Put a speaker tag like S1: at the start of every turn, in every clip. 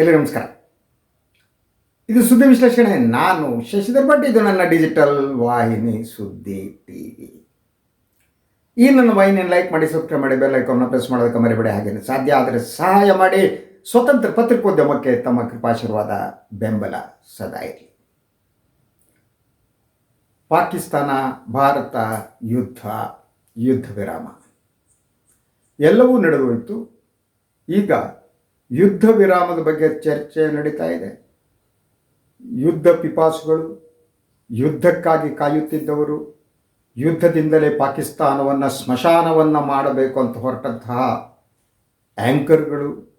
S1: ಎಲ್ಲರಿಗೂ ನಮಸ್ಕಾರ. ಇದು ಸುದ್ದಿ ವಿಶ್ಲೇಷಣೆ. ನಾನು ಶಶಿಧರ್ ಭಟ್, ಇದು ನನ್ನ ಡಿಜಿಟಲ್ ವಾಹಿನಿ ಸುದ್ದಿ ಟಿ ವಿ ಈ ನನ್ನ ವಾಹಿನಿಯನ್ನು ಲೈಕ್ ಮಾಡಿ ಸಬ್ಸ್ಕ್ರೈಬ್ ಮಾಡಿ ಬೆಲ್ ಐಕಾನ್ನ ಪ್ರೆಸ್ ಮಾಡೋದಕ್ಕೆ ಮರಿಬೇಡಿ. ಹಾಗೇನೆ ಸಾಧ್ಯ ಆದರೆ ಸಹಾಯ ಮಾಡಿ. ಸ್ವತಂತ್ರ ಪತ್ರಿಕೋದ್ಯಮಕ್ಕೆ ತಮ್ಮ ಕೃಪಾಶೀರ್ವಾದ, ಬೆಂಬಲ ಸದಾ ಇರಲಿ. ಪಾಕಿಸ್ತಾನ, ಭಾರತ ಯುದ್ಧ ಯುದ್ಧ ವಿರಾಮ. ಎಲ್ಲವೂ ನಡೆದು ಹೋಯಿತು. ಈಗ ಯುದ್ಧ ವಿರಾಮದ ಬಗ್ಗೆ ಚರ್ಚೆ ನಡೀತಾ ಇದೆ. ಯುದ್ಧ ಪಿಪಾಸುಗಳು, ಯುದ್ಧಕ್ಕಾಗಿ ಕಾಯುತ್ತಿದ್ದವರು, ಯುದ್ಧದಿಂದಲೇ ಪಾಕಿಸ್ತಾನವನ್ನು ಸ್ಮಶಾನವನ್ನು ಮಾಡಬೇಕು ಅಂತ ಹೊರಟಂತಹ ಆ್ಯಂಕರ್ಗಳು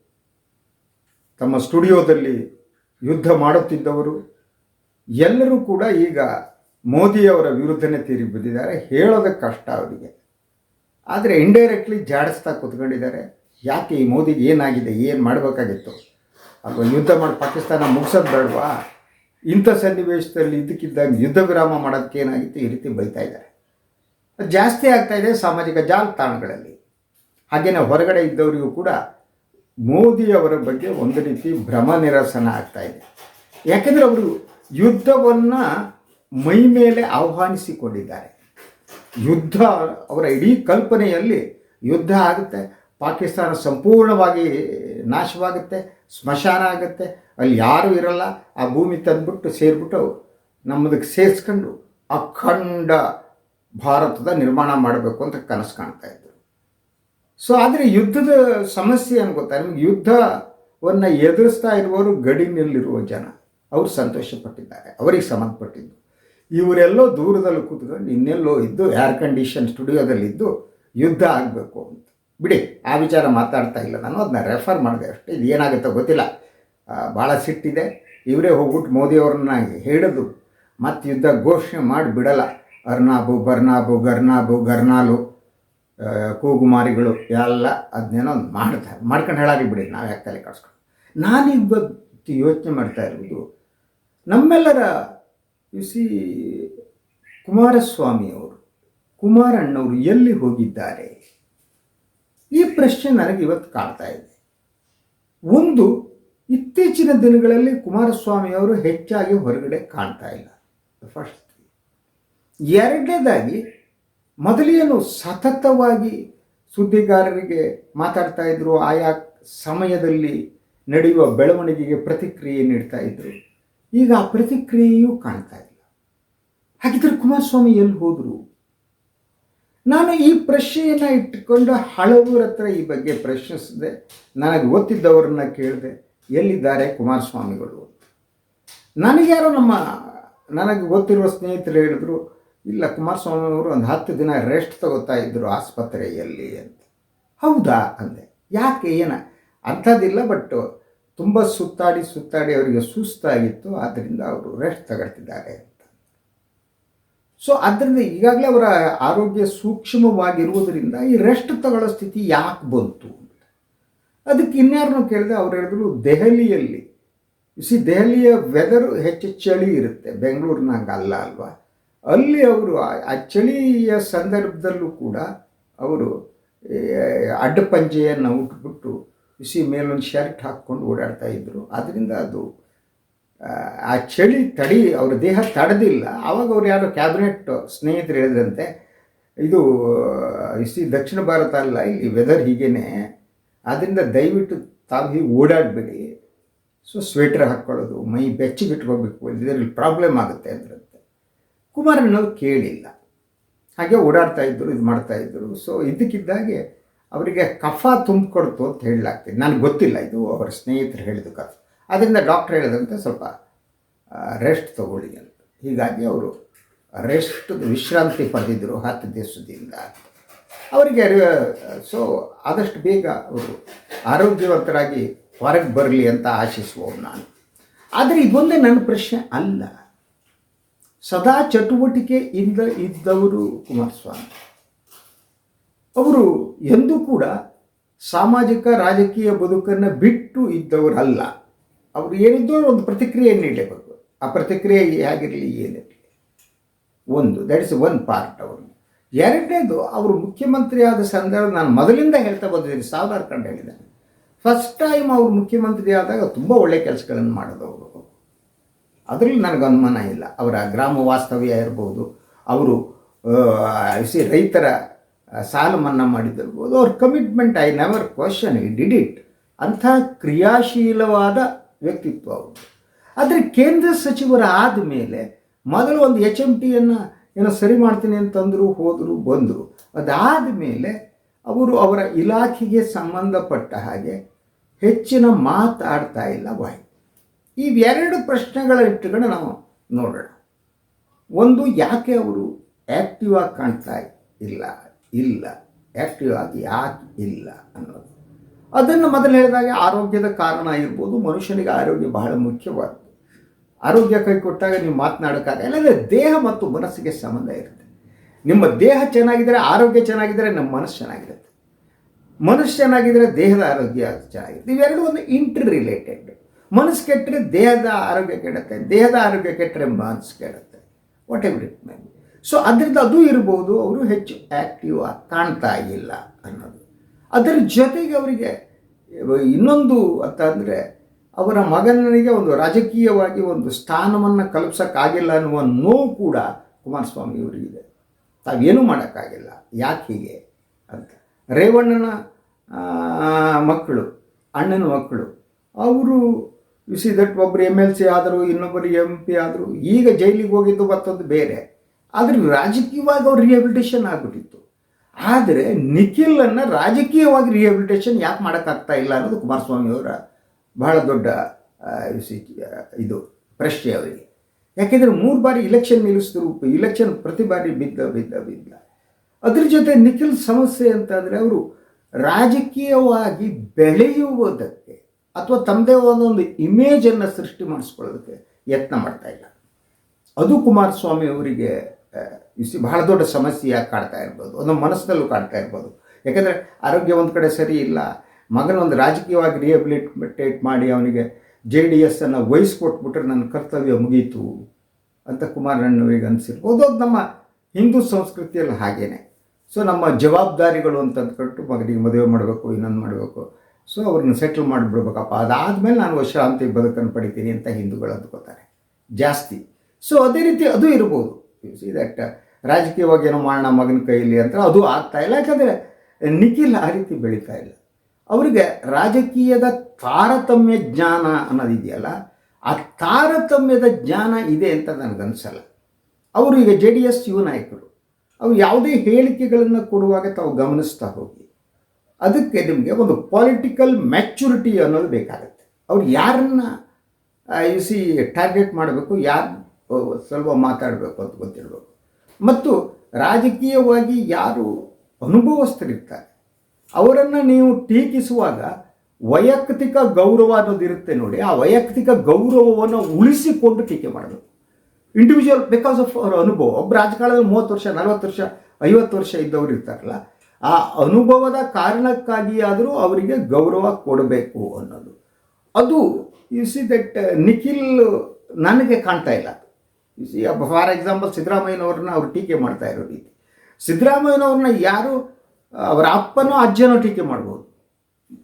S1: ತಮ್ಮ ಸ್ಟುಡಿಯೋದಲ್ಲಿ ಯುದ್ಧ ಮಾಡುತ್ತಿದ್ದವರು, ಎಲ್ಲರೂ ಕೂಡ ಈಗ ಮೋದಿಯವರ ವಿರುದ್ಧನೇ ತೀರಿ ಬಿದ್ದಿದ್ದಾರೆ. ಹೇಳೋದಕ್ಕೆ ಕಷ್ಟ ಅವರಿಗೆ. ಆದರೆ ಇಂಡೈರೆಕ್ಟ್ಲಿ ಜಾಡಿಸ್ತಾ ಕೂತ್ಕೊಂಡಿದ್ದಾರೆ. ಯಾಕೆ ಈ ಮೋದಿಗೆ ಏನಾಗಿದೆ, ಏನು ಮಾಡಬೇಕಾಗಿತ್ತು? ಅಥವಾ ಯುದ್ಧ ಮಾಡಿ, ಪಾಕಿಸ್ತಾನ ಮುಗಿಸೋದು ಬೇಡವಾ? ಇಂಥ ಸನ್ನಿವೇಶದಲ್ಲಿ ಇದಕ್ಕಿದ್ದಾಗ ಯುದ್ಧ ವಿರಾಮ ಮಾಡೋದಕ್ಕೆ ಏನಾಗಿತ್ತು? ಈ ರೀತಿ ಬೈತಾ ಇದ್ದಾರೆ. ಜಾಸ್ತಿ ಆಗ್ತಾ ಇದೆ ಸಾಮಾಜಿಕ ಜಾಲತಾಣಗಳಲ್ಲಿ. ಹಾಗೆಯೇ ಹೊರಗಡೆ ಇದ್ದವರಿಗೂ ಕೂಡ ಮೋದಿಯವರ ಬಗ್ಗೆ ಒಂದು ರೀತಿ ಭ್ರಮ ನಿರಸನ ಆಗ್ತಾ ಇದೆ. ಯಾಕೆಂದರೆ ಅವರು ಯುದ್ಧವನ್ನು ಮೈ ಮೇಲೆ ಆಹ್ವಾನಿಸಿಕೊಂಡಿದ್ದಾರೆ. ಯುದ್ಧ ಅವರ ಇಡೀ ಕಲ್ಪನೆಯಲ್ಲಿ ಯುದ್ಧ ಆಗುತ್ತೆ. ಪಾಕಿಸ್ತಾನ ಸಂಪೂರ್ಣವಾಗಿ ನಾಶವಾಗುತ್ತೆ, ಸ್ಮಶಾನ ಆಗುತ್ತೆ. ಅಲ್ಲಿ ಯಾರೂ ಇರಲ್ಲ. ಆ ಭೂಮಿ ತಂದುಬಿಟ್ಟು ಸೇರಿಬಿಟ್ಟು ನಮ್ಮದಕ್ಕೆ ಸೇರಿಸ್ಕೊಂಡು ಅಖಂಡ ಭಾರತದ ನಿರ್ಮಾಣ ಮಾಡಬೇಕು ಅಂತ ಕನಸು ಕಾಣ್ತಾ ಇದ್ದರು ಸೊ ಆದರೆ ಯುದ್ಧದ ಸಮಸ್ಯೆ ಏನು ಗೊತ್ತಾ? ನಿಮಗೆ ಯುದ್ಧವನ್ನು ಎದುರಿಸ್ತಾ ಇರುವವರು ಗಡಿನಲ್ಲಿರುವ ಜನ. ಅವರು ಸಂತೋಷಪಟ್ಟಿದ್ದಾರೆ. ಅವರಿಗೆ ಸಂಬಂಧಪಟ್ಟಿದ್ದು. ಇವರೆಲ್ಲೋ ದೂರದಲ್ಲಿ ಕೂತ್ಕೊಂಡು ಇನ್ನೆಲ್ಲೋ ಇದ್ದು ಏರ್ ಕಂಡೀಷನ್ ಸ್ಟುಡಿಯೋದಲ್ಲಿದ್ದು ಯುದ್ಧ ಆಗಬೇಕು ಅಂತ. ಬಿಡಿ, ಆ ವಿಚಾರ ಮಾತಾಡ್ತಾ ಇಲ್ಲ ನಾನು, ಅದನ್ನ ರೆಫರ್ ಮಾಡಿದೆ ಅಷ್ಟೇ. ಇದು ಏನಾಗುತ್ತೋ ಗೊತ್ತಿಲ್ಲ. ಭಾಳ ಸಿಟ್ಟಿದೆ. ಇವರೇ ಹೋಗ್ಬಿಟ್ಟು ಮೋದಿಯವ್ರನ್ನ ಹೇಳಿದ್ರು ಮತ್ತು ಯುದ್ಧ ಘೋಷಣೆ ಮಾಡಿ ಬಿಡಲ್ಲ. ಅರ್ನಾಬು, ಬರ್ನಾಬು, ಗರ್ನಾಬು, ಗರ್ನಾಲು ಕೂಗುಮಾರಿಗಳು ಎಲ್ಲ ಅದನ್ನೇನೋ ಒಂದು ಮಾಡ್ತಾರೆ ಮಾಡ್ಕೊಂಡು ಹೇಳಾಗಿ ಬಿಡಿ, ನಾವು ಯಾಕೆ ತಲೆ ಕಾಡ್ಸ್ಕೊಂಡು ನಾನು ಇವತ್ತು ಯೋಚನೆ ಮಾಡ್ತಾ ಇರುವುದು, ನಮ್ಮೆಲ್ಲರ ಯು ಸಿ ಕುಮಾರಸ್ವಾಮಿಯವರು, ಕುಮಾರಣ್ಣವರು ಎಲ್ಲಿ ಹೋಗಿದ್ದಾರೆ? ಈ ಪ್ರಶ್ನೆ ನನಗೆ ಇವತ್ತು ಕಾಡ್ತಾ ಇದೆ. ಒಂದು, ಇತ್ತೀಚಿನ ದಿನಗಳಲ್ಲಿ ಕುಮಾರಸ್ವಾಮಿಯವರು ಹೆಚ್ಚಾಗಿ ಹೊರಗಡೆ ಕಾಣ್ತಾ ಇಲ್ಲ. ಫಸ್ಟ್ ಎರಡನೇದಾಗಿ ಮೊದಲೇನು ಸತತವಾಗಿ ಸುದ್ದಿಗಾರರಿಗೆ ಮಾತಾಡ್ತಾ ಇದ್ರು, ಆಯಾ ಸಮಯದಲ್ಲಿ ನಡೆಯುವ ಬೆಳವಣಿಗೆಗೆ ಪ್ರತಿಕ್ರಿಯೆ ನೀಡ್ತಾ ಇದ್ರು. ಈಗ ಆ ಪ್ರತಿಕ್ರಿಯೆಯೂ ಕಾಣ್ತಾ ಇಲ್ಲ. ಹಾಗಿದ್ರೆ ಕುಮಾರಸ್ವಾಮಿ ಎಲ್ಲಿ ಹೋದರು? ನಾನು ಈ ಪ್ರಶ್ನೆಯನ್ನು ಇಟ್ಟುಕೊಂಡು ಹಲವರ ಹತ್ರ ಈ ಬಗ್ಗೆ ಪ್ರಶ್ನಿಸಿದೆ. ನನಗೆ ಗೊತ್ತಿದ್ದವರನ್ನ ಕೇಳಿದೆ, ಎಲ್ಲಿದ್ದಾರೆ ಕುಮಾರಸ್ವಾಮಿಗಳು? ನನಗ್ಯಾರೋ ನನಗೆ ಯಾರೋ ನಮ್ಮ, ನನಗೆ ಗೊತ್ತಿರುವ ಸ್ನೇಹಿತರು ಹೇಳಿದ್ರು, ಇಲ್ಲ ಕುಮಾರಸ್ವಾಮಿ ಅವರು ಒಂದು ಹತ್ತು ದಿನ ರೆಸ್ಟ್ ತಗೋತಾ ಇದ್ದರು ಆಸ್ಪತ್ರೆಯಲ್ಲಿ ಅಂತ. ಹೌದಾ? ಅಂದೆ. ಯಾಕೆ? ಏನ? ಅಂಥದ್ದಿಲ್ಲ ಬಟ್ ತುಂಬ ಸುತ್ತಾಡಿ ಸುತ್ತಾಡಿ ಅವರಿಗೆ ಸುಸ್ತಾಗಿತ್ತು ಆದ್ದರಿಂದ ಅವರು ರೆಸ್ಟ್ ತಗೊಳ್ತಿದ್ದಾರೆ ಸೊ ಅದರಿಂದ ಈಗಾಗಲೇ ಅವರ ಆರೋಗ್ಯ ಸೂಕ್ಷ್ಮವಾಗಿರುವುದರಿಂದ ಈ ರೆಸ್ಟ್ ತಗೊಳ್ಳೋ ಸ್ಥಿತಿ ಯಾಕೆ ಬಂತು ಅದಕ್ಕೆ ಇನ್ಯಾರನ್ನು ಕೇಳಿದೆ? ಅವ್ರು ಹೇಳಿದ್ರು, ದೆಹಲಿಯಲ್ಲಿ. ಸಿ ದೆಹಲಿಯ ವೆದರು ಹೆಚ್ಚು ಚಳಿ ಇರುತ್ತೆ. ಬೆಂಗಳೂರಿನಾಗ ಅಲ್ಲ ಅಲ್ವಾ? ಅಲ್ಲಿ ಅವರು ಆ- ಚಳಿಯ ಸಂದರ್ಭದಲ್ಲೂ ಕೂಡ ಅವರು ಅಡ್ಡಪಂಜೆಯನ್ನು ಉಟ್ಬಿಟ್ಟು ಬಿಸಿ ಮೇಲೊಂದು ಶರ್ಟ್ ಹಾಕ್ಕೊಂಡು ಓಡಾಡ್ತಾ ಇದ್ದರು ಅದರಿಂದ ಅದು ಆ, ಚಳಿ ತಡಿ ಅವ್ರ ದೇಹ ತಡೆದಿಲ್ಲ. ಆವಾಗ ಅವ್ರು ಯಾರೋ ಕ್ಯಾಬಿನೆಟ್ ಸ್ನೇಹಿತರು ಹೇಳಿದ್ರಂತೆ ಇದು ಇಸಿ ದಕ್ಷಿಣ ಭಾರತ ಅಲ್ಲ ಇಲ್ಲಿ ವೆದರ್ ಹೀಗೇನೆ. ಆದ್ದರಿಂದ ದಯವಿಟ್ಟು ತಾವು ಹೀಗೆ ಓಡಾಡಬೇಡಿ. ಸೊ ಸ್ವೆಟರ್ ಹಾಕ್ಕೊಳ್ಳೋದು ಮೈ ಬೆಚ್ಚಗಿಟ್ಕೋಬೇಕು ಇದರಲ್ಲಿ ಪ್ರಾಬ್ಲಮ್ ಆಗುತ್ತೆ ಅಂದ್ರಂತೆ. ಕುಮಾರಣ್ಣವ್ರು ಕೇಳಿಲ್ಲ. ಹಾಗೆ ಓಡಾಡ್ತಾ ಇದ್ದರು ಇದು ಮಾಡ್ತಾ ಇದ್ದರು ಸೊ ಇದಕ್ಕಿದ್ದಾಗೆ ಅವರಿಗೆ ಕಫ ತುಂಬಿಕೊಡ್ತು ಅಂತ ಹೇಳಲಾಗ್ತದೆ. ನನಗೆ ಗೊತ್ತಿಲ್ಲ ಇದು ಅವರ ಸ್ನೇಹಿತರು ಹೇಳಿದ ಕಫ ಅದರಿಂದ ಡಾಕ್ಟರ್ ಹೇಳಿದಂತೆ ಸ್ವಲ್ಪ ರೆಸ್ಟ್ ತಗೊಳ್ಳಿ ಅಂತ. ಹೀಗಾಗಿ ಅವರು ರೆಸ್ಟ್ ವಿಶ್ರಾಂತಿ ಪಡೆದಿದ್ದರು ಹತ್ತು ದಿವಸದಿಂದ. ಅವರಿಗೆ ಸೊ ಆದಷ್ಟು ಬೇಗ ಅವರು ಆರೋಗ್ಯವಂತರಾಗಿ ಹೊರಗೆ ಬರಲಿ ಅಂತ ಆಶಿಸುವವು ನಾನು. ಆದರೆ ಇದೊಂದೇ ನನ್ನ ಪ್ರಶ್ನೆ ಅಲ್ಲ. ಸದಾ ಚಟುವಟಿಕೆ ಇಂದ ಇದ್ದವರು ಕುಮಾರಸ್ವಾಮಿ. ಅವರು ಎಂದೂ ಕೂಡ ಸಾಮಾಜಿಕ, ರಾಜಕೀಯ ಬದುಕನ್ನು ಬಿಟ್ಟು ಇದ್ದವರಲ್ಲ. ಅವರು ಏನಿದ್ದೋ ಒಂದು ಪ್ರತಿಕ್ರಿಯೆ ನೀಡಬೇಕು ಆ ಪ್ರತಿಕ್ರಿಯೆ ಹೇಗಿರಲಿ, ಏನಿರಲಿ. ಒಂದು ದಟ್ ಇಸ್ ಒನ್ ಪಾರ್ಟ್ ಅವರು. ಎರಡನೇದು, ಅವರು ಮುಖ್ಯಮಂತ್ರಿ ಆದ ಸಂದರ್ಭ ನಾನು ಮೊದಲಿಂದ ಹೇಳ್ತಾ ಬಂದಿದ್ದೀನಿ ಸಾವಿರಾರು ಕಂಡು ಹೇಳಿದ್ದೇನೆ. ಫಸ್ಟ್ ಟೈಮ್ ಅವರು ಮುಖ್ಯಮಂತ್ರಿ ಆದಾಗ ತುಂಬ ಒಳ್ಳೆ ಕೆಲಸಗಳನ್ನು ಮಾಡಿದವರು. ಅದರಲ್ಲಿ ನನಗೆ ಅನುಮಾನ ಇಲ್ಲ. ಅವರ ಗ್ರಾಮ ವಾಸ್ತವ್ಯ ಇರ್ಬೋದು, ಅವರು ಸಿ ರೈತರ ಸಾಲ ಮನ್ನಾ ಮಾಡಿದ್ದಿರ್ಬೋದು, ಅವ್ರ commitment I never question he did it ಅಂಥ ಕ್ರಿಯಾಶೀಲವಾದ ವ್ಯಕ್ತಿತ್ವ ಅವರು ಆದರೆ ಕೇಂದ್ರ ಸಚಿವರ ಆದಮೇಲೆ ಮೊದಲು ಒಂದು ಎಚ್ ಎಂ ಟಿಯನ್ನು ಏನೋ ಸರಿ ಮಾಡ್ತೀನಿ ಅಂತಂದರು, ಹೋದರು, ಬಂದರು. ಅದಾದ ಮೇಲೆ ಅವರು ಅವರ ಇಲಾಖೆಗೆ ಸಂಬಂಧಪಟ್ಟ ಹಾಗೆ ಹೆಚ್ಚಿನ ಮಾತಾಡ್ತಾ ಇಲ್ಲ ವಾಯ್. ಇವೆರಡು ಪ್ರಶ್ನೆಗಳ ಇಟ್ಟುಕೊಂಡು ನಾವು ನೋಡೋಣ. ಒಂದು, ಯಾಕೆ ಅವರು ಆ್ಯಕ್ಟಿವ್ ಆಗಿ ಕಾಣ್ತಾ ಇಲ್ಲ? ಇಲ್ಲ. ಆ್ಯಕ್ಟಿವ್ ಆಗಿ ಯಾಕೆ ಇಲ್ಲ ಅನ್ನೋದು. ಅದನ್ನು ಮೊದಲು ಹೇಳಿದಾಗ ಆರೋಗ್ಯದ ಕಾರಣ ಇರ್ಬೋದು ಮನುಷ್ಯನಿಗೆ ಆರೋಗ್ಯ ಬಹಳ ಮುಖ್ಯವಾದ್ದು. ಆರೋಗ್ಯ ಕೈ ಕೊಟ್ಟಾಗ ನೀವು ಮಾತನಾಡೋಕ್ಕಾಗಲ್ಲ ಇಲ್ಲಾಂದರೆ ದೇಹ ಮತ್ತು ಮನಸ್ಸಿಗೆ ಸಂಬಂಧ ಇರುತ್ತೆ. ನಿಮ್ಮ ದೇಹ ಚೆನ್ನಾಗಿದ್ದರೆ ಆರೋಗ್ಯ ಚೆನ್ನಾಗಿದ್ದರೆ ನಮ್ಮ ಮನಸ್ಸು ಚೆನ್ನಾಗಿರುತ್ತೆ. ಮನಸ್ಸು ಚೆನ್ನಾಗಿದ್ದರೆ ದೇಹದ ಆರೋಗ್ಯ ಚೆನ್ನಾಗಿರುತ್ತೆ. ಇವೆರಡು ಒಂದು ಇಂಟರ್ ರಿಲೇಟೆಡ್ ಮನಸ್ಸು ಕೆಟ್ಟರೆ ದೇಹದ ಆರೋಗ್ಯ ಕೆಡುತ್ತೆ, ದೇಹದ ಆರೋಗ್ಯ ಕೆಟ್ಟರೆ ಮನಸ್ಸು ಕೆಡುತ್ತೆ. Whatever it may so ಅದರಿಂದ ಅದು ಇರ್ಬೋದು, ಅವರು ಹೆಚ್ಚು ಆ್ಯಕ್ಟಿವ್ ಆಗಿ ಕಾಣ್ತಾ ಇಲ್ಲ ಅನ್ನೋದು. ಅದರ ಜೊತೆಗೆ ಅವರಿಗೆ ಇನ್ನೊಂದು ಅಂತ ಅಂದರೆ ಅವರ ಮಗನಿಗೆ ಒಂದು ರಾಜಕೀಯವಾಗಿ ಒಂದು ಸ್ಥಾನವನ್ನು ಕಲ್ಪಿಸೋಕ್ಕಾಗಿಲ್ಲ ಅನ್ನುವ ನೋವು ಕೂಡ ಕುಮಾರಸ್ವಾಮಿ ಅವರಿಗಿದೆ. ತಾವೇನೂ ಮಾಡೋಕ್ಕಾಗಿಲ್ಲ. ಯಾಕೆ ಹೀಗೆ ಅಂತ. ರೇವಣ್ಣನ ಮಕ್ಕಳು, ಅಣ್ಣನ ಮಕ್ಕಳು, ಅವರು ಸಿ ದಟ್ ಒಬ್ಬರು ಎಂ ಎಲ್ ಸಿ ಆದರು, ಇನ್ನೊಬ್ಬರು ಎಂ ಪಿ ಆದರು, ಈಗ ಜೈಲಿಗೆ ಹೋಗಿದ್ದು ಮತ್ತೊಂದು ಬೇರೆ. ಆದರೆ ರಾಜಕೀಯವಾಗಿ ಅವ್ರು ರಿಹ್ಯಾಬಿಲಿಟೇಷನ್ ಆಗಿಬಿಟ್ಟಿತ್ತು. ಆದರೆ ನಿಖಿಲನ್ನು ರಾಜಕೀಯವಾಗಿ ರಿಹ್ಯಾಬಿಲಿಟೇಷನ್ ಯಾಕೆ ಮಾಡೋಕ್ಕಾಗ್ತಾ ಇಲ್ಲ ಅನ್ನೋದು ಕುಮಾರಸ್ವಾಮಿ ಅವರ ಬಹಳ ದೊಡ್ಡ ಇದು ಪ್ರಶ್ನೆ ಅವರಿಗೆ. ಯಾಕೆಂದರೆ ಮೂರು ಬಾರಿ ಇಲೆಕ್ಷನ್ ನಿಲ್ಲಿಸಿದ್ರು ಇಲೆಕ್ಷನ್ ಪ್ರತಿ ಬಾರಿ ಬಿದ್ದ ಬಿದ್ದ ಬಿದ್ದ. ಅದ್ರ ಜೊತೆ ನಿಖಿಲ್ ಸಮಸ್ಯೆ ಅಂತಂದರೆ ಅವರು ರಾಜಕೀಯವಾಗಿ ಬೆಳೆಯುವುದಕ್ಕೆ ಅಥವಾ ತಮ್ಮದೇ ಒಂದೊಂದು ಇಮೇಜನ್ನು ಸೃಷ್ಟಿ ಮಾಡಿಸ್ಕೊಳ್ಳೋದಕ್ಕೆ ಯತ್ನ ಮಾಡ್ತಾ ಇಲ್ಲ. ಅದು ಕುಮಾರಸ್ವಾಮಿ ಅವರಿಗೆ ಇಸಿ ಬಹಳ ದೊಡ್ಡ ಸಮಸ್ಯೆಯಾಗಿ ಕಾಡ್ತಾ ಇರ್ಬೋದು? ಒಂದು ಮನಸ್ಸಿನಲ್ಲೂ ಕಾಡ್ತಾ ಇರ್ಬೋದು. ಯಾಕೆಂದರೆ ಆರೋಗ್ಯ ಒಂದು ಕಡೆ ಸರಿ ಇಲ್ಲ. ಮಗನ ಒಂದು ರಾಜಕೀಯವಾಗಿ ರಿಹಬಿಲಿಟೇಟ್ ಮಾಡಿ ಅವನಿಗೆ ಜೆ ಡಿ ಎಸ್ಸನ್ನು ವಹಿಸ್ಕೊಟ್ಬಿಟ್ರೆ ನನ್ನ ಕರ್ತವ್ಯ ಮುಗೀತು ಅಂತ ಕುಮಾರಣ್ಣವರಿಗೆ ಅನಿಸಿರ್ಬೋದು ಅದು ನಮ್ಮ ಹಿಂದೂ ಸಂಸ್ಕೃತಿಯಲ್ಲಿ ಹಾಗೇನೆ. ಸೊ ನಮ್ಮ ಜವಾಬ್ದಾರಿಗಳು ಅಂತ ಅಂದ್ಕೊಂಡು ಮಗನಿಗೆ ಮದುವೆ ಮಾಡಬೇಕು, ಇನ್ನೊಂದು ಮಾಡಬೇಕು. ಸೊ ಅವ್ರನ್ನ ಸೆಟ್ಲ್ ಮಾಡಿಬಿಡ್ಬೇಕಪ್ಪ. ಅದಾದಮೇಲೆ ನಾನು ವಿಶ್ರಾಂತಿ ಬದುಕನ್ನು ಪಡಿತೀನಿ ಅಂತ ಹಿಂದೂಗಳು ಅಂದ್ಕೋತಾರೆ ಜಾಸ್ತಿ. ಸೊ ಅದೇ ರೀತಿ ಅದು ಇರ್ಬೋದು. ಸಿ ದಟ್ ರಾಜಕೀಯವಾಗಿ ಏನೋ ಮಾಡೋಣ ಮಗನ ಕೈಯಲ್ಲಿ ಅಂತ ಅದು ಆಗ್ತಾ ಇಲ್ಲ. ಯಾಕಂದರೆ ನಿಖಿಲ್ ಆ ರೀತಿ ಬೆಳೀತಾ ಇಲ್ಲ. ಅವರಿಗೆ ರಾಜಕೀಯದ ತಾರತಮ್ಯ ಜ್ಞಾನ ಅನ್ನೋದಿದೆಯಲ್ಲ, ಆ ತಾರತಮ್ಯದ ಜ್ಞಾನ ಇದೆ ಅಂತ ನನಗನ್ಸಲ್ಲ. ಅವರು ಈಗ ಜೆ ಡಿ ಎಸ್ ಯುವ ನಾಯಕರು. ಅವ್ರು ಯಾವುದೇ ಹೇಳಿಕೆಗಳನ್ನು ಕೊಡುವಾಗ ತಾವು ಗಮನಿಸ್ತಾ ಹೋಗಿ. ಅದಕ್ಕೆ ನಿಮಗೆ ಒಂದು ಪೊಲಿಟಿಕಲ್ ಮ್ಯಾಚುರಿಟಿ ಅನ್ನೋದು ಬೇಕಾಗುತ್ತೆ. ಅವ್ರು ಯಾರನ್ನ ಇಸಿ ಟಾರ್ಗೆಟ್ ಮಾಡಬೇಕು, ಯಾರು ಸ್ವಲ್ಪ ಮಾತಾಡಬೇಕು ಅಂತ ಗೊತ್ತಿರಬೇಕು. ಮತ್ತು ರಾಜಕೀಯವಾಗಿ ಯಾರು ಅನುಭವಸ್ಥರಿರ್ತಾರೆ. ಅವರನ್ನು ನೀವು ಟೀಕಿಸುವಾಗ ವೈಯಕ್ತಿಕ ಗೌರವ ಅನ್ನೋದಿರುತ್ತೆ ನೋಡಿ, ಆ ವೈಯಕ್ತಿಕ ಗೌರವವನ್ನು ಉಳಿಸಿಕೊಂಡು ಟೀಕೆ ಮಾಡಬೇಕು ಇಂಡಿವಿಜುವಲ್ ಬಿಕಾಸ್ ಆಫ್ ಅವರ ಅನುಭವ, ಒಬ್ಬ ರಾಜಕಾರಣದಲ್ಲಿ ಮೂವತ್ತು ವರ್ಷ, ನಲವತ್ತು ವರ್ಷ, ಐವತ್ತು ವರ್ಷ ಇದ್ದವರು ಇರ್ತಾರಲ್ಲ, ಆ ಅನುಭವದ ಕಾರಣಕ್ಕಾಗಿ ಆದರೂ ಅವರಿಗೆ ಗೌರವ ಕೊಡಬೇಕು ಅನ್ನೋದು. ಅದು ಯು ಸಿ ದಟ್ ನಿಖಿಲ್ ನನಗೆ ಕಾಣ್ತಾ ಇಲ್ಲ. ಫಾರ್ ಎಕ್ಸಾಂಪಲ್ ಸಿದ್ದರಾಮಯ್ಯನವ್ರನ್ನ ಅವ್ರು ಟೀಕೆ ಮಾಡ್ತಾ ಇರೋ ರೀತಿ. ಸಿದ್ದರಾಮಯ್ಯನವ್ರನ್ನ ಯಾರು, ಅವರ ಅಪ್ಪನೋ ಅಜ್ಜನೋ ಟೀಕೆ ಮಾಡ್ಬೋದು.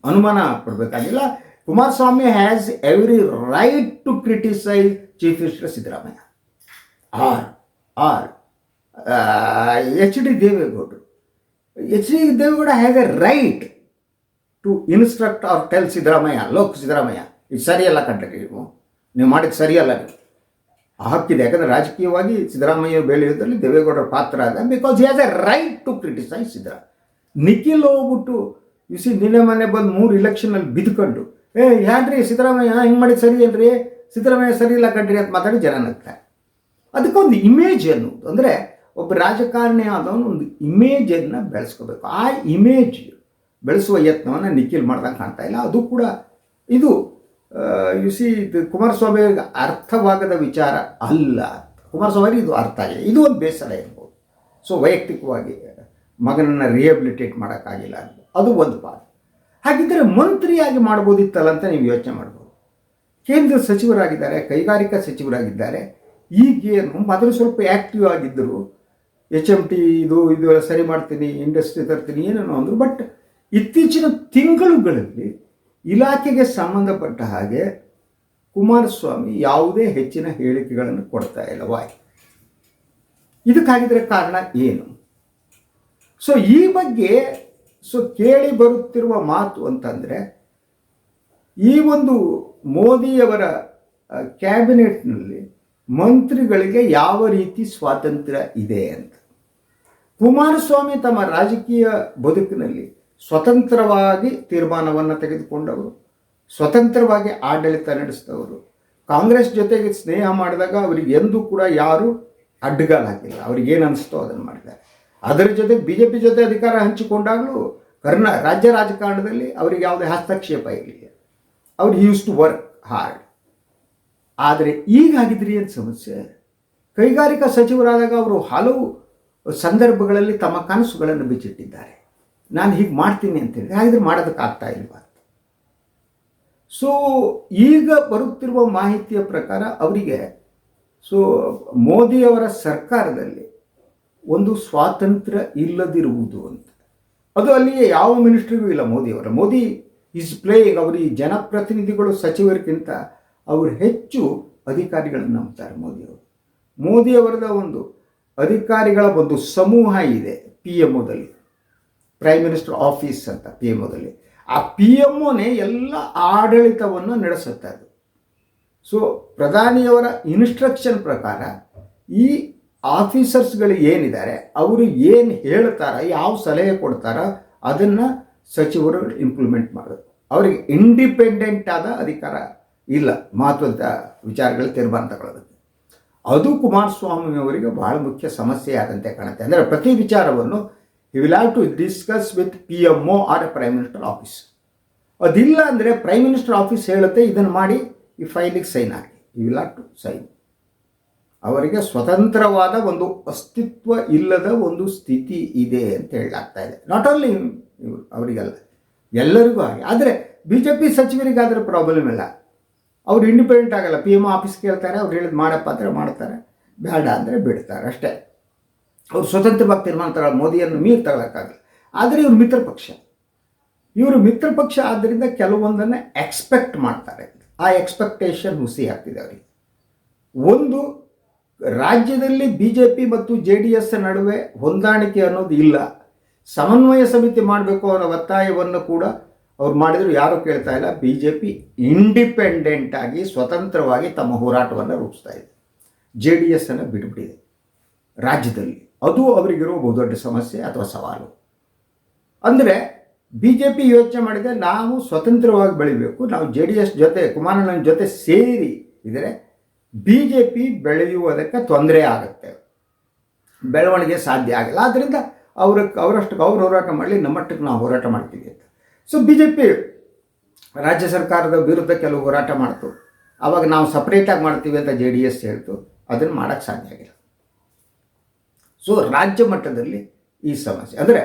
S1: ಅನುಮಾನ ಪಡಬೇಕಾಗಿಲ್ಲ. Kumaraswamy has every right to criticise chief minister Siddaramaiah or or H D ದೇವೇಗೌಡರು H D Devegowda has a right to instruct or tell Siddaramaiah look Siddaramaiah ಇದು ಸರಿಯಲ್ಲ ಕಂಡ್ರಿ ನೀವು. ನೀವು ಮಾಡಿದ್ದು ಸರಿಯಲ್ಲ ನೀವು. ಆ ಹಕ್ಕಿದೆ. ಯಾಕಂದರೆ ರಾಜಕೀಯವಾಗಿ ಸಿದ್ದರಾಮಯ್ಯ ಬೆಳೆಯೋದ್ರಲ್ಲಿ ದೇವೇಗೌಡರ ಪಾತ್ರ ಅದ because he has a right to criticise ಸಿದ್ದರ ನಿಖಿಲ್ ಹೋಗ್ಬಿಟ್ಟು ಸಿ ನಿನ್ನೆ ಮೊನ್ನೆ ಬಂದು ಮೂರು ಇಲೆಕ್ಷನಲ್ಲಿ ಬಿದ್ಕೊಂಡು ಏ ಯಾನ್ರಿ ಸಿದ್ದರಾಮಯ್ಯ? ಹಿಂಗೆ ಮಾಡಿದ್ದು ಸರಿ ಅಲ್ರಿ? ಸಿದ್ದರಾಮಯ್ಯ ಸರಿ ಇಲ್ಲ ಕಣ್ರಿ ಅಂತ ಮಾತಾಡಿ ಜನ ನಗ್ತಾರೆ. ಅದಕ್ಕೊಂದು ಇಮೇಜ್ ಅನ್ನೋದು ಅಂದರೆ ಒಬ್ಬ ರಾಜಕಾರಣಿ ಆದವನು ಒಂದು ಇಮೇಜನ್ನು ಬೆಳೆಸ್ಕೋಬೇಕು. ಆ ಇಮೇಜ್ ಬೆಳೆಸುವ ಯತ್ನವನ್ನು ನಿಖಿಲ್ ಮಾಡ್ದಂಗೆ ಕಾಣ್ತಾ ಇಲ್ಲ. ಅದು ಕೂಡ ಇದು ಯು ಸಿ ಇದು ಅರ್ಥವಾಗದ ವಿಚಾರ ಅಲ್ಲ ಕುಮಾರಸ್ವಾಮಿ ಇದು ಅರ್ಥ ಆಗಿದೆ. ಇದು ಒಂದು ಬೇಸರ ಇರ್ಬೋದು. ಸೊ ವೈಯಕ್ತಿಕವಾಗಿ ಮಗನನ್ನು ರಿಹಬಿಲಿಟೇಟ್ ಮಾಡೋಕ್ಕಾಗಿಲ್ಲ ಅದು ಒಂದು ಪಾಠ ಹಾಗಿದ್ದರೆ ಮಂತ್ರಿಯಾಗಿ ಮಾಡ್ಬೋದಿತ್ತಲ್ಲ ಅಂತ ನೀವು ಯೋಚನೆ ಮಾಡ್ಬೋದು. ಕೇಂದ್ರ ಸಚಿವರಾಗಿದ್ದಾರೆ, ಕೈಗಾರಿಕಾ ಸಚಿವರಾಗಿದ್ದಾರೆ. ಈಗೇನು ಮೊದಲು ಸ್ವಲ್ಪ ಆ್ಯಕ್ಟಿವ್ ಆಗಿದ್ದರು. ಎಚ್ ಎಂ ಟಿ ಇದು ಇದು ಸರಿ ಮಾಡ್ತೀನಿ ಇಂಡಸ್ಟ್ರಿ ತರ್ತೀನಿ, ಏನೇನೋ ಅಂದರು. ಬಟ್ ಇತ್ತೀಚಿನ ತಿಂಗಳುಗಳಲ್ಲಿ ಇಲಾಖೆಗೆ ಸಂಬಂಧಪಟ್ಟ ಹಾಗೆ ಕುಮಾರಸ್ವಾಮಿ ಯಾವುದೇ ಹೆಚ್ಚಿನ ಹೇಳಿಕೆಗಳನ್ನು ಕೊಡ್ತಾ ಇಲ್ಲ. ವಾಯ್ ಇದಕ್ಕಾಗಿದ್ರೆ ಕಾರಣ ಏನು? ಸೊ ಈ ಬಗ್ಗೆ ಸೊ ಕೇಳಿ ಬರುತ್ತಿರುವ ಮಾತು ಅಂತಂದರೆ, ಈ ಒಂದು ಮೋದಿಯವರ ಕ್ಯಾಬಿನೆಟ್ನಲ್ಲಿ ಮಂತ್ರಿಗಳಿಗೆ ಯಾವ ರೀತಿ ಸ್ವಾತಂತ್ರ್ಯ ಇದೆ ಅಂತ. ಕುಮಾರಸ್ವಾಮಿ ತಮ್ಮ ರಾಜಕೀಯ ಬದುಕಿನಲ್ಲಿ ಸ್ವತಂತ್ರವಾಗಿ ತೀರ್ಮಾನವನ್ನು ತೆಗೆದುಕೊಂಡವರು, ಸ್ವತಂತ್ರವಾಗಿ ಆಡಳಿತ ನಡೆಸಿದವರು. ಕಾಂಗ್ರೆಸ್ ಜೊತೆಗೆ ಸ್ನೇಹ ಮಾಡಿದಾಗ ಅವರಿಗೆ ಎಂದೂ ಕೂಡ ಯಾರು ಅಡ್ಡಗಾಲ ಹಾಕಿಲ್ಲ. ಅವ್ರಿಗೆ ಏನು ಅನಿಸ್ತೋ ಅದನ್ನು ಮಾಡಿದ್ದಾರೆ. ಅದರ ಜೊತೆ ಬಿ ಜೆ ಪಿ ಜೊತೆ ಅಧಿಕಾರ ಹಂಚಿಕೊಂಡಾಗಲೂ ಕರ್ನಾ ರಾಜ್ಯ ರಾಜಕಾರಣದಲ್ಲಿ ಅವರಿಗೆ ಯಾವುದೇ ಹಸ್ತಕ್ಷೇಪ ಇರಲಿಲ್ಲ. ಅವ್ರು ಯೂಸ್ ಟು ವರ್ಕ್ ಹಾರ್ಡ್ ಆದರೆ ಈಗಾಗಿದ್ರಿ ಏನು ಸಮಸ್ಯೆ? ಕೈಗಾರಿಕಾ ಸಚಿವರಾದಾಗ ಅವರು ಹಲವು ಸಂದರ್ಭಗಳಲ್ಲಿ ತಮ್ಮ ಕನಸುಗಳನ್ನು ಬಿಚ್ಚಿಟ್ಟಿದ್ದಾರೆ. ನಾನು ಹೀಗೆ ಮಾಡ್ತೀನಿ ಅಂತೇಳಿ. ಹಾಗಿದ್ರೆ ಮಾಡೋದಕ್ಕಾಗ್ತಾ ಇಲ್ವಾ? ಅಂತ ಸೊ ಈಗ ಬರುತ್ತಿರುವ ಮಾಹಿತಿಯ ಪ್ರಕಾರ ಅವರಿಗೆ ಸೊ ಮೋದಿಯವರ ಸರ್ಕಾರದಲ್ಲಿ ಒಂದು ಸ್ವಾತಂತ್ರ್ಯ ಇಲ್ಲದಿರುವುದು ಅಂತ. ಅದು ಅಲ್ಲಿಗೆ ಯಾವ ಮಿನಿಸ್ಟ್ರಿಗೂ ಇಲ್ಲ ಮೋದಿಯವರ. ಮೋದಿ ಈಸ್ ಪ್ಲೇಯಿಂಗ್ ಅವರು ಈ ಜನಪ್ರತಿನಿಧಿಗಳು ಸಚಿವರಿಗಿಂತ ಅವರು ಹೆಚ್ಚು ಅಧಿಕಾರಿಗಳನ್ನು ನಂಬ್ತಾರೆ ಮೋದಿಯವರು. ಮೋದಿಯವರದ ಒಂದು ಅಧಿಕಾರಿಗಳ ಒಂದು ಸಮೂಹ ಇದೆ ಪಿ ಎಂ ಒದಲ್ಲಿ ಪ್ರೈಮ್ ಮಿನಿಸ್ಟರ್ ಆಫೀಸ್ ಅಂತ ಪಿ ಎಂ ಒದಲ್ಲಿ ಆ ಪಿ ಎಂ ಒನೇ ಎಲ್ಲ ಆಡಳಿತವನ್ನು ನಡೆಸುತ್ತೆ ಅದು. ಸೊ ಪ್ರಧಾನಿಯವರ ಇನ್ಸ್ಟ್ರಕ್ಷನ್ ಪ್ರಕಾರ ಈ ಆಫೀಸರ್ಸ್ಗಳು ಏನಿದ್ದಾರೆ, ಅವರು ಏನು ಹೇಳ್ತಾರ, ಯಾವ ಸಲಹೆ ಕೊಡ್ತಾರ, ಅದನ್ನು ಸಚಿವರು ಇಂಪ್ಲಿಮೆಂಟ್ ಮಾಡೋದು. ಅವರಿಗೆ ಇಂಡಿಪೆಂಡೆಂಟ್ ಆದ ಅಧಿಕಾರ ಇಲ್ಲ, ಮಹತ್ವದ ವಿಚಾರಗಳು ತೀರ್ಮಾನ ತಗೊಳ್ಳೋದಕ್ಕೆ. ಅದು ಕುಮಾರಸ್ವಾಮಿ ಅವರಿಗೆ ಬಹಳ ಮುಖ್ಯ ಸಮಸ್ಯೆ ಆದಂತೆ ಕಾಣುತ್ತೆ. ಅಂದರೆ ಪ್ರತಿ ವಿಚಾರವನ್ನು you will have to discuss with P M O or prime minister office ಅದಿಲ್ಲ ಅಂದರೆ ಪ್ರೈಮ್ ಮಿನಿಸ್ಟರ್ ಆಫೀಸ್ ಹೇಳುತ್ತೆ, ಇದನ್ನು ಮಾಡಿ ಈ ಫೈಲಿಗೆ sign hockey. You will have to sign ಅವರಿಗೆ ಸ್ವತಂತ್ರವಾದ ಒಂದು ಅಸ್ತಿತ್ವ ಇಲ್ಲದ ಒಂದು ಸ್ಥಿತಿ ಇದೆ ಅಂತ ಹೇಳಲಾಗ್ತಾ ಇದೆ. ನಾಟ್ ಓನ್ಲಿ ಅವರಿಗೆಲ್ಲ, ಎಲ್ಲರಿಗೂ ಹಾಗೆ. ಆದರೆ ಬಿ ಜೆ ಪಿ ಸಚಿವರಿಗಾದರೆ ಪ್ರಾಬ್ಲಮ್ ಇಲ್ಲ. ಅವ್ರು ಇಂಡಿಪೆಂಡೆಂಟ್ ಆಗಲ್ಲ. ಪಿ ಎಂ ಆಫೀಸ್ ಕೇಳ್ತಾರೆ, ಅವ್ರು ಹೇಳಿದ್ ಮಾಡಪ್ಪ ಅಂದರೆ ಮಾಡ್ತಾರೆ. ಬೇಡ ಅಂದರೆ ಬಿಡ್ತಾರೆ ಅಷ್ಟೇ. ಅವ್ರು ಸ್ವತಂತ್ರವಾಗಿ ತೀರ್ಮಾನ ತಗೊಳ್ಳಿ ಮೋದಿಯನ್ನು ಮೀರಿ ತಗೊಳ್ಳೋಕ್ಕಾಗಲ್ಲ ಆದರೆ ಇವರು ಮಿತ್ರ ಪಕ್ಷ. ಇವರು ಮಿತ್ರ ಪಕ್ಷ ಆದ್ದರಿಂದ ಕೆಲವೊಂದನ್ನು ಎಕ್ಸ್ಪೆಕ್ಟ್ ಮಾಡ್ತಾರೆ. ಆ ಎಕ್ಸ್ಪೆಕ್ಟೇಷನ್ ಹುಸಿ ಆಗ್ತಿದೆ ಅವರಿಗೆ. ಒಂದು, ರಾಜ್ಯದಲ್ಲಿ ಬಿ ಜೆ ಪಿ ಮತ್ತು ಜೆ ಡಿ ಎಸ್ ನಡುವೆ ಹೊಂದಾಣಿಕೆ ಅನ್ನೋದು ಇಲ್ಲ. ಸಮನ್ವಯ ಸಮಿತಿ ಮಾಡಬೇಕು ಅನ್ನೋ ಒತ್ತಾಯವನ್ನು ಕೂಡ ಅವ್ರು ಮಾಡಿದ್ರು. ಯಾರೂ ಕೇಳ್ತಾ ಇಲ್ಲ ಬಿ ಜೆ ಪಿ ಇಂಡಿಪೆಂಡೆಂಟ್ ಆಗಿ ಸ್ವತಂತ್ರವಾಗಿ ತಮ್ಮ ಹೋರಾಟವನ್ನು ರೂಪಿಸ್ತಾ ಇದೆ. ಜೆ ಡಿ ಎಸ್ ಅನ್ನು ಬಿಟ್ಬಿಟ್ಟಿದೆ. ರಾಜ್ಯದಲ್ಲಿ. ಅದು ಅವರಿಗಿರುವ ಬಹುದೊಡ್ಡ ಸಮಸ್ಯೆ ಅಥವಾ ಸವಾಲು. ಅಂದರೆ ಬಿ ಜೆ ಪಿ ಯೋಚನೆ ಮಾಡಿದರೆ ನಾವು ಸ್ವತಂತ್ರವಾಗಿ ಬೆಳಿಬೇಕು, ನಾವು ಜೆ ಡಿ ಎಸ್ ಜೊತೆ, ಕುಮಾರಣ್ಣನ ಜೊತೆ ಸೇರಿ ಇದ್ದರೆ ಬಿ ಜೆ ಪಿ ಬೆಳೆಯುವುದಕ್ಕೆ ತೊಂದರೆ ಆಗುತ್ತೆ. ಬೆಳವಣಿಗೆ ಸಾಧ್ಯ ಆಗಲ್ಲ. ಆದ್ದರಿಂದ ಅವ್ರ ಅವರಷ್ಟಕ್ಕೆ ಅವ್ರು ಹೋರಾಟ ಮಾಡಲಿ, ನಮ್ಮಷ್ಟಕ್ಕೆ ನಾವು ಹೋರಾಟ ಮಾಡ್ತೀವಿ ಅಂತ. ಸೊ ಬಿ ಜೆ ಪಿ ರಾಜ್ಯ ಸರ್ಕಾರದ ವಿರುದ್ಧ ಕೆಲವು ಹೋರಾಟ ಮಾಡ್ತು. ಆವಾಗ ನಾವು ಸಪ್ರೇಟಾಗಿ ಮಾಡ್ತೀವಿ ಅಂತ ಜೆ ಡಿ ಎಸ್ ಹೇಳ್ತು. ಅದನ್ನು ಮಾಡೋಕ್ಕೆ ಸಾಧ್ಯ ಆಗಿಲ್ಲ. ಸೊ ರಾಜ್ಯ ಮಟ್ಟದಲ್ಲಿ ಈ ಸಮಸ್ಯೆ. ಅಂದರೆ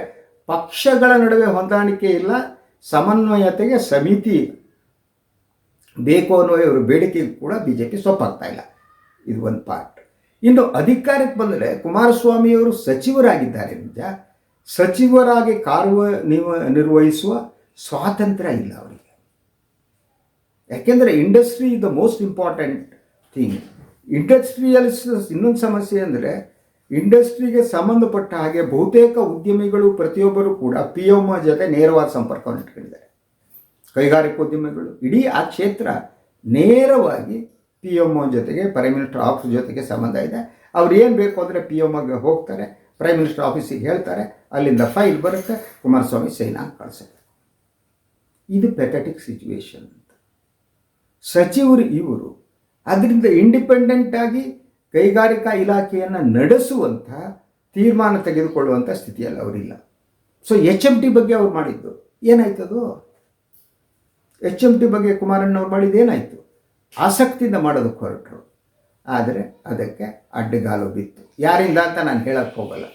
S1: ಪಕ್ಷಗಳ ನಡುವೆ ಹೊಂದಾಣಿಕೆ ಇಲ್ಲ, ಸಮನ್ವಯತೆಗೆ ಸಮಿತಿ ಬೇಕು ಅನ್ನೋ ಇವರು ಬೇಡಿಕೆ ಕೂಡ ಬಿ ಜೆ ಪಿ ಸೊಪ್ಪಾಗ್ತಾ ಇಲ್ಲ. ಇದು ಒಂದು ಪಾರ್ಟ್ ಇನ್ನು ಅಧಿಕಾರಕ್ಕೆ ಬಂದರೆ ಕುಮಾರಸ್ವಾಮಿಯವರು ಸಚಿವರಾಗಿದ್ದಾರೆ ನಿಜ. ಸಚಿವರಾಗಿ ಕಾರ್ಯ ನಿರ್ವಹಿಸುವ ಸ್ವಾತಂತ್ರ್ಯ ಇಲ್ಲ ಅವರಿಗೆ. ಯಾಕೆಂದರೆ industry is the most important thing industrials ಇನ್ನೊಂದು ಸಮಸ್ಯೆ ಅಂದರೆ ಇಂಡಸ್ಟ್ರಿಗೆ ಸಂಬಂಧಪಟ್ಟ ಹಾಗೆ ಬಹುತೇಕ ಉದ್ಯಮಿಗಳು ಪ್ರತಿಯೊಬ್ಬರು ಕೂಡ ಪಿ ಎಂ ಜೊತೆ ನೇರವಾದ ಸಂಪರ್ಕವನ್ನು ಇಟ್ಕೊಂಡಿದ್ದಾರೆ. ಕೈಗಾರಿಕೋದ್ಯಮಿಗಳು ಇಡೀ ಆ ಕ್ಷೇತ್ರ ನೇರವಾಗಿ ಪಿ ಎಂ ಜೊತೆಗೆ ಪ್ರೈಮ್ ಮಿನಿಸ್ಟರ್ ಆಫೀಸ್ ಜೊತೆಗೆ ಸಂಬಂಧ ಇದೆ. ಅವ್ರು ಏನು ಬೇಕು ಅಂದರೆ ಪಿ ಎಮ್ಗೆ ಹೋಗ್ತಾರೆ ಪ್ರೈಮ್ ಮಿನಿಸ್ಟರ್ ಆಫೀಸಿಗೆ ಹೇಳ್ತಾರೆ, ಅಲ್ಲಿಂದ ಫೈಲ್ ಬರುತ್ತೆ, ಕುಮಾರಸ್ವಾಮಿ ಸೈನ್ ಹಾಕಿ ಕಳಿಸುತ್ತೆ. ಇದು ಪೆಥೆಟಿಕ್ ಸಿಚುವೇಶನ್ ಅಂತ. ಸಚಿವರು ಇವರು, ಅದರಿಂದ ಇಂಡಿಪೆಂಡೆಂಟ್ ಆಗಿ ಕೈಗಾರಿಕಾ ಇಲಾಖೆಯನ್ನು ನಡೆಸುವಂಥ ತೀರ್ಮಾನ ತೆಗೆದುಕೊಳ್ಳುವಂಥ ಸ್ಥಿತಿಯಲ್ಲಿ ಅವರಿಲ್ಲ. ಸೊ ಎಚ್ ಎಂ ಟಿ ಬಗ್ಗೆ ಅವ್ರು ಮಾಡಿದ್ದು. ಏನಾಯ್ತದು ಎಚ್ ಎಂ ಟಿ ಬಗ್ಗೆ ಕುಮಾರಣ್ಣವ್ರು ಮಾಡಿದ್ದು ಏನಾಯಿತು? ಆಸಕ್ತಿಯಿಂದ ಮಾಡೋದಕ್ಕೆ ಹೊರಟರು. ಆದರೆ ಅದಕ್ಕೆ ಅಡ್ಡಗಾಲು ಬಿತ್ತು. ಯಾರಿಂದ ಅಂತ ನಾನು ಹೇಳಕ್ಕೆ ಹೋಗಲ್ಲ.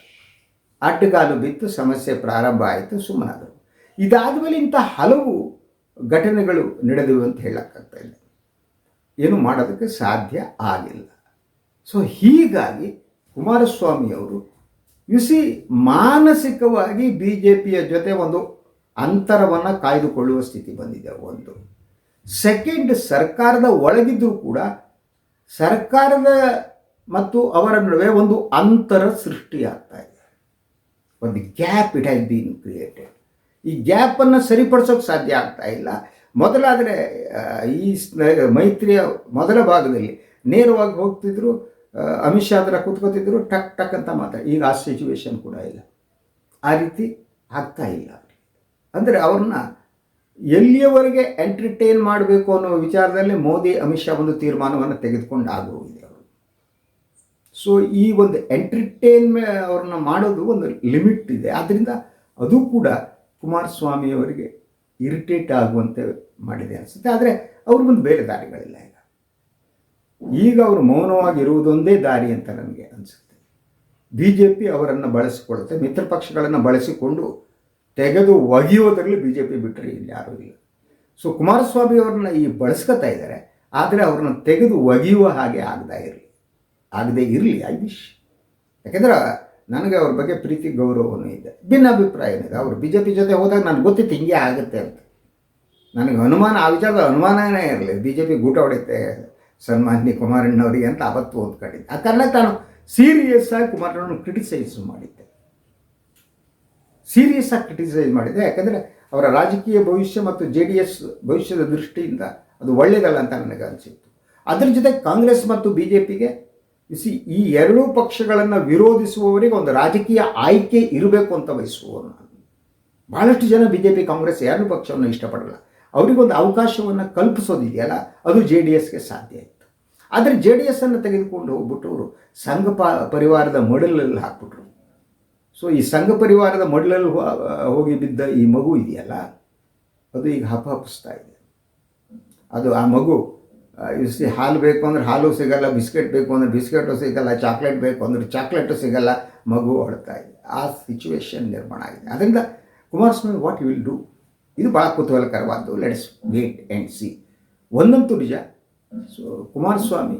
S1: ಅಡ್ಡಗಾಲು ಬಿತ್ತು, ಸಮಸ್ಯೆ ಪ್ರಾರಂಭ ಆಯಿತು, ಸುಮ್ಮನಾದರು. ಇದಾದಮೇಲೆ ಇಂಥ ಹಲವು ಘಟನೆಗಳು ನಡೆದಿವೆ ಅಂತ ಹೇಳೋಕ್ಕಾಗ್ತಾ ಇದೆ ಏನು ಮಾಡೋದಕ್ಕೆ ಸಾಧ್ಯ ಆಗಿಲ್ಲ. ಸೊ ಹೀಗಾಗಿ ಕುಮಾರಸ್ವಾಮಿಯವರು ಯುಸಿ ಮಾನಸಿಕವಾಗಿ ಬಿ ಜೆ ಪಿಯ ಜೊತೆ ಒಂದು ಅಂತರವನ್ನು ಕಾಯ್ದುಕೊಳ್ಳುವ ಸ್ಥಿತಿ ಬಂದಿದೆ ಒಂದು. ಸೆಕೆಂಡ್ ಸರ್ಕಾರದ ಒಳಗಿದ್ದರೂ ಕೂಡ ಸರ್ಕಾರದ ಮತ್ತು ಅವರ ನಡುವೆ ಒಂದು ಅಂತರ ಸೃಷ್ಟಿಯಾಗ್ತಾ ಇದೆ. ಒಂದು gap it has been created. ಈ ಗ್ಯಾಪನ್ನು ಸರಿಪಡಿಸೋಕೆ ಸಾಧ್ಯ ಆಗ್ತಾ ಇಲ್ಲ. ಮೊದಲಾದರೆ ಈ ಮೈತ್ರಿಯ ಮೊದಲ ಭಾಗದಲ್ಲಿ ನೇರವಾಗಿ ಹೋಗ್ತಿದ್ರು ಅಮಿತ್ ಶಾ ಹತ್ರ ಕೂತ್ಕೋತಿದ್ರು ಟಕ್ ಟಕ್ ಅಂತ ಮಾತಾಡಿ. ಈಗ ಆ ಸಿಚುವೇಶನ್ ಕೂಡ ಇಲ್ಲ. ಆ ರೀತಿ ಆಗ್ತಾ ಇಲ್ಲ. ಅಂದರೆ ಅವ್ರನ್ನ ಎಲ್ಲಿಯವರೆಗೆ ಎಂಟರ್ಟೈನ್ ಮಾಡಬೇಕು ಅನ್ನೋ ವಿಚಾರದಲ್ಲಿ ಮೋದಿ, ಅಮಿತ್ ಶಾ ಒಂದು ತೀರ್ಮಾನವನ್ನು ತೆಗೆದುಕೊಂಡು ಆಗೋಗಿದೆ ಅವರು. ಸೊ ಈ ಒಂದು ಎಂಟರ್ಟೈನ್ ಅವ್ರನ್ನ ಮಾಡೋದು ಒಂದು ಲಿಮಿಟ್ ಇದೆ. ಆದ್ದರಿಂದ ಅದು ಕೂಡ ಕುಮಾರಸ್ವಾಮಿಯವರಿಗೆ ಇರಿಟೇಟ್ ಆಗುವಂತೆ ಮಾಡಿದೆ ಅನಿಸುತ್ತೆ. ಆದರೆ ಅವ್ರಿಗೊಂದು ಬೇರೆ ದಾರಿಗಳಿಲ್ಲ. ಈಗ ಅವರು ಮೌನವಾಗಿ ಇರುವುದೊಂದೇ ದಾರಿ ಅಂತ ನನಗೆ ಅನಿಸುತ್ತೆ. ಬಿ ಜೆ ಪಿ ಅವರನ್ನು ಬಳಸಿಕೊಳ್ಳುತ್ತೆ, ಮಿತ್ರ ಪಕ್ಷಗಳನ್ನು ಬಳಸಿಕೊಂಡು ತೆಗೆದು ಒಗೆಯೋದ್ರಲ್ಲಿ ಬಿ ಜೆ ಪಿ ಬಿಟ್ಟರೆ ಇಲ್ಲಿ ಯಾರೂ ಇಲ್ಲ. ಸೊ ಕುಮಾರಸ್ವಾಮಿ ಅವ್ರನ್ನ ಈ ಬಳಸ್ಕೊತಾ ಇದ್ದಾರೆ, ಆದರೆ ಅವ್ರನ್ನ ತೆಗೆದು ಒಗೆಯುವ ಹಾಗೆ ಆಗದೇ ಇರಲಿ ಆಗದೇ ಇರಲಿ ಐ ವಿಶ್ ಯಾಕೆಂದ್ರೆ ನನಗೆ ಅವ್ರ ಬಗ್ಗೆ ಪ್ರೀತಿ, ಗೌರವನೂ ಇದೆ ಭಿನ್ನಾಭಿಪ್ರಾಯ ಏನಿದೆ ಅವರು ಬಿ ಜೆ ಪಿ ಜೊತೆ ಹೋದಾಗ ನನಗೆ ಗೊತ್ತಿತ್ತು ಹಿಂಗೆ ಆಗುತ್ತೆ ಅಂತ. ನನಗೆ ಅನುಮಾನ, ಆ ವಿಚಾರದ ಅನುಮಾನನೇ ಇರಲಿ ಬಿ ಜೆ ಪಿ ಗೂಟ ಹೊಡೆಯುತ್ತೆ ಸನ್ಮಾನ್ಯ ಕುಮಾರಣ್ಣವರಿಗೆ ಅಂತ ಅವತ್ತು ಓದ್ಕೊಂಡಿದ್ದೆ ಆ ಕಾರಣಕ್ಕೆ ನಾನು ಸೀರಿಯಸ್ ಆಗಿ ಕುಮಾರಣ್ಣನ ಕ್ರಿಟಿಸೈಸ್ ಮಾಡಿದ್ದೆ. ಸೀರಿಯಸ್ ಆಗಿ ಕ್ರಿಟಿಸೈಸ್ ಮಾಡಿದ್ದೆ. ಯಾಕಂದರೆ ಅವರ ರಾಜಕೀಯ ಭವಿಷ್ಯ ಮತ್ತು ಜೆ ಭವಿಷ್ಯದ ದೃಷ್ಟಿಯಿಂದ ಅದು ಒಳ್ಳೆಯದಲ್ಲ ಅಂತ ನನಗೆ ಅನಿಸಿತ್ತು. ಅದರ ಜೊತೆ ಕಾಂಗ್ರೆಸ್ ಮತ್ತು ಬಿ ಜೆ ಪಿಗೆ ಈ ಎರಡೂ ಪಕ್ಷಗಳನ್ನು ವಿರೋಧಿಸುವವರಿಗೆ ಒಂದು ರಾಜಕೀಯ ಆಯ್ಕೆ ಇರಬೇಕು ಅಂತ ಬಯಸುವವರು ನಾನು. ಭಾಳಷ್ಟು ಜನ ಬಿ ಜೆ ಪಿ ಕಾಂಗ್ರೆಸ್ ಯಾರೂ ಪಕ್ಷವನ್ನು ಇಷ್ಟಪಡಲ್ಲ. ಅವರಿಗೊಂದು ಅವಕಾಶವನ್ನು ಕಲ್ಪಿಸೋದಿದೆಯಲ್ಲ, ಅದು ಜೆ ಡಿ ಎಸ್ಗೆ ಸಾಧ್ಯ ಆದರೆ ಜೆ ಡಿ ಎಸ್ಸನ್ನು ತೆಗೆದುಕೊಂಡು ಹೋಗ್ಬಿಟ್ಟು ಅವರು ಸಂಘ ಪ, ಪರಿವಾರದ ಮಡಲಲ್ಲಿ ಹಾಕ್ಬಿಟ್ರು. ಸೊ ಈ ಸಂಘ ಪರಿವಾರದ ಮಡಲಲ್ಲಿ ಹೋಗಿ ಬಿದ್ದ ಈ ಮಗು ಇದೆಯಲ್ಲ? ಅದು ಈಗ ಹಪಹಪಿಸ್ತಾ ಇದೆ. ಅದು ಆ ಮಗು ಇಸ್ ಹಾಲು ಬೇಕು ಅಂದ್ರೆ ಹಾಲು ಸಿಗಲ್ಲ, ಬಿಸ್ಕೆಟ್ ಬೇಕು ಅಂದ್ರೆ ಬಿಸ್ಕೆಟು ಸಿಗಲ್ಲ, ಚಾಕ್ಲೇಟ್ ಬೇಕು ಅಂದ್ರೆ ಚಾಕ್ಲೇಟು ಸಿಗಲ್ಲ, ಮಗು ಹೊಡ್ತಾ ಇದೆ. ಆ ಸಿಚುವೇಶನ್ ನಿರ್ಮಾಣ ಆಗಿದೆ. ಅದರಿಂದ Kumaraswamy what you will do ಇದು ಭಾಳ ಕುತೂಹಲಕರವಾದ್ದು. ಲೆಟ್ಸ್ ವೇಟ್ ಆ್ಯಂಡ್ ಸಿ ಒಂದಂತೂ ನಿಜ ಸೊ, ಕುಮಾರಸ್ವಾಮಿ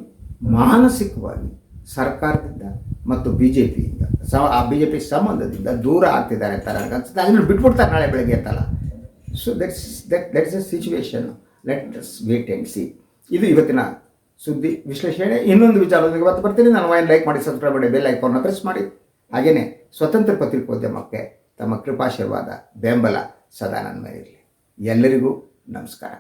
S1: ಮಾನಸಿಕವಾಗಿ ಸರ್ಕಾರದಿಂದ ಮತ್ತು ಬಿ ಜೆ ಪಿಯಿಂದ ಆ ಬಿ ಜೆ ಪಿ ಸಂಬಂಧದಿಂದ ದೂರ ಆಗ್ತಿದ್ದಾರೆ ಅಂತ ನನಗೆ ಅನ್ಸುತ್ತೆ. ಅದನ್ನು ಬಿಟ್ಬಿಡ್ತಾರೆ ನಾಳೆ ಬೆಳಗ್ಗೆ ಅಂತಲ್ಲ. So that's that that's a situation let wait and see ಇದು ಇವತ್ತಿನ ಸುದ್ದಿ ವಿಶ್ಲೇಷಣೆ. ಇನ್ನೊಂದು ವಿಚಾರದೊಂದಿಗೆ ಮತ್ತೆ ಬರ್ತೀನಿ. ನಾನು ವೈನ್ ಲೈಕ್ ಮಾಡಿ, ಸಬ್ಸ್ಕ್ರೈಬ್ ಮಾಡಿ, ಬೆಲ್ ಐಕಾನ್ನ ಪ್ರೆಸ್ ಮಾಡಿ. ಹಾಗೆಯೇ ಸ್ವತಂತ್ರ ಪತ್ರಿಕೋದ್ಯಮಕ್ಕೆ ತಮ್ಮ ಕೃಪಾಶೀರ್ವಾದ ಬೆಂಬಲ ಸದಾ ನನ್ನ ಇರಲಿ. ಎಲ್ಲರಿಗೂ ನಮಸ್ಕಾರ.